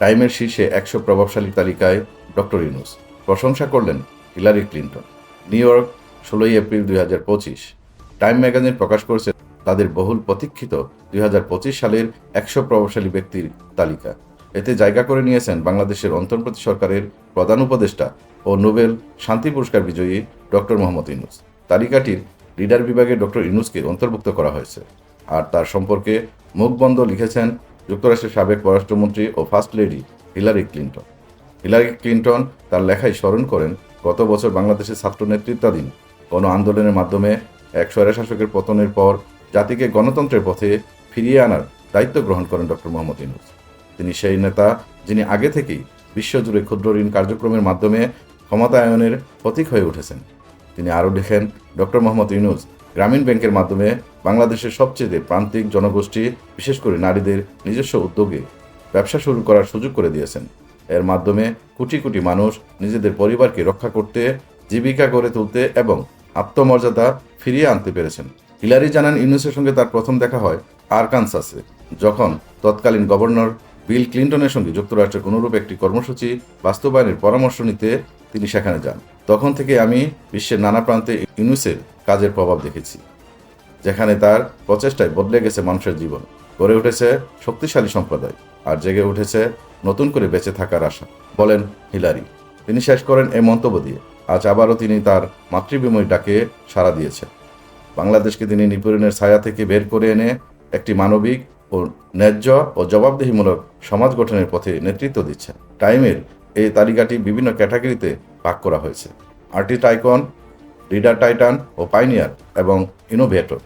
টাইমের শীর্ষে একশো প্রভাবশালী তালিকায় ডক্টর ইউনুস। প্রশংসা করলেন হিলারি ক্লিন্টন। নিউ ইয়র্ক, ষোলোই এপ্রিল দুই হাজার পঁচিশ। টাইম ম্যাগাজিন প্রকাশ করেছে তাদের বহুল প্রতীক্ষিত দুই হাজার পঁচিশ সালের একশো প্রভাবশালী ব্যক্তির তালিকা। এতে জায়গা করে নিয়েছেন বাংলাদেশের অন্তর্বর্তী সরকারের প্রধান উপদেষ্টা ও নোবেল শান্তি পুরস্কার বিজয়ী ডক্টর মোহাম্মদ ইউনুস। তালিকাটির লিডার বিভাগে ডক্টর ইউনুসকে অন্তর্ভুক্ত করা হয়েছে। আর তার সম্পর্কে মুখবন্ধ লিখেছেন যুক্তরাষ্ট্রের সাবেক পররাষ্ট্রমন্ত্রী ও first lady Hillary Clinton. Hillary Clinton তার লেখায় স্মরণ করেন, গত বছর বাংলাদেশের ছাত্র নেতৃত্বাধীন গণ আন্দোলনের মাধ্যমে এক স্বৈরশাসকের পতনের পর জাতিকে গণতন্ত্রের পথে ফিরিয়ে আনার দায়িত্ব গ্রহণ করেন ডক্টর মোহাম্মদ ইউনুস। তিনি সেই নেতা যিনি আগে থেকেই বিশ্বজুড়ে ক্ষুদ্র ঋণ কার্যক্রমের মাধ্যমে ক্ষমতায়নের প্রতীক হয়ে উঠেছেন। তিনি আরও লিখেন, ডক্টর মোহাম্মদ ইউনুস গ্রামীণ ব্যাংকের মাধ্যমে বাংলাদেশের সবচেয়ে প্রান্তিক জনগোষ্ঠী, বিশেষ করে নারীদের নিজস্ব উদ্যোগে ব্যবসা শুরু করার সুযোগ করে দিয়েছেন। এর মাধ্যমে কোটি কোটি মানুষ নিজেদের পরিবারকে রক্ষা করতে, জীবিকা গড়ে তুলতে এবং আত্মমর্যাদা ফিরিয়ে আনতে পেরেছেন। হিলারি জানান ইউনুসের সঙ্গে তার প্রথম দেখা হয় আরকানসাসে, যখন তৎকালীন গভর্নর বিল ক্লিন্টনের সঙ্গে যুক্তরাষ্ট্রের অনুরূপ একটি কর্মসূচি বাস্তবায়নের পরামর্শ নিতে তিনি সেখানে যান। তখন থেকে আমি বিশ্বের নানা প্রান্তে ইউনুসের কাজের প্রভাব দেখেছি, যেখানে তার প্রচেষ্টায় বদলে গেছে মানুষের জীবন, গড়ে উঠেছে শক্তিশালী সম্প্রদায় আর জেগে উঠেছে নতুন করে বেঁচে থাকার আশা, বলেন হিলারি। তিনি শেষ করেন এই মন্তব্য দিয়ে। আজ আবারও তিনি তার মাতৃবিময় ডাকে সাড়া দিয়েছেন। বাংলাদেশকে তিনি নিপীড়নের ছায়া থেকে বের করে এনে একটি মানবিক ও ন্যায্য ও জবাবদিহিমূলক সমাজ গঠনের পথে নেতৃত্ব দিচ্ছেন। টাইমের এই তালিকাটি বিভিন্ন ক্যাটাগরিতে ভাগ করা হয়েছে। আর্টি টাইকন রিডার টাইটান ও পাইনিয়ার এবং ইনোভেটর।